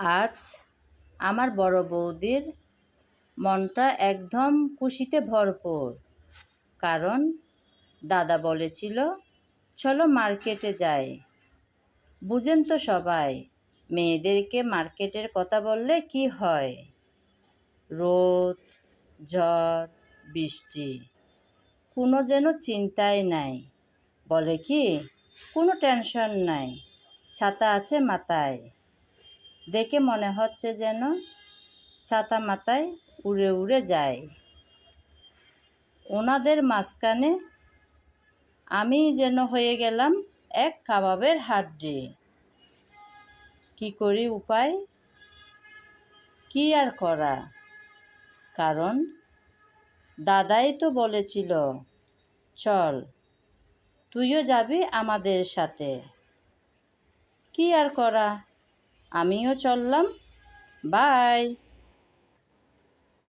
আজ আমার বড় বৌদির মনটা একদম খুশিতে ভরপুর। কারণ দাদা বলেছিল, চলো মার্কেটে যাই। বুঝেন তো সবাই, মেয়েদেরকে মার্কেটের কথা বললে কি হয়? রোদ, ঝড়, বৃষ্টি, কোনো যেন চিন্তাই নাই। বলে কি, কোনো টেনশন নাই, ছাতা আছে মাথায়। দেখে মনে হচ্ছে যেন ছাতা মাথায় উড়ে উড়ে যায়। ওনাদের মাঝখানে আমি যেন হয়ে গেলাম এক কাবাবের হাড্ডি। কি করি উপায়? কি আর করা? কারণ দাদাই তো বলেছিল, চল, তুইও যাবি আমাদের সাথে। কি আর করা? আমিও চললাম। বাই।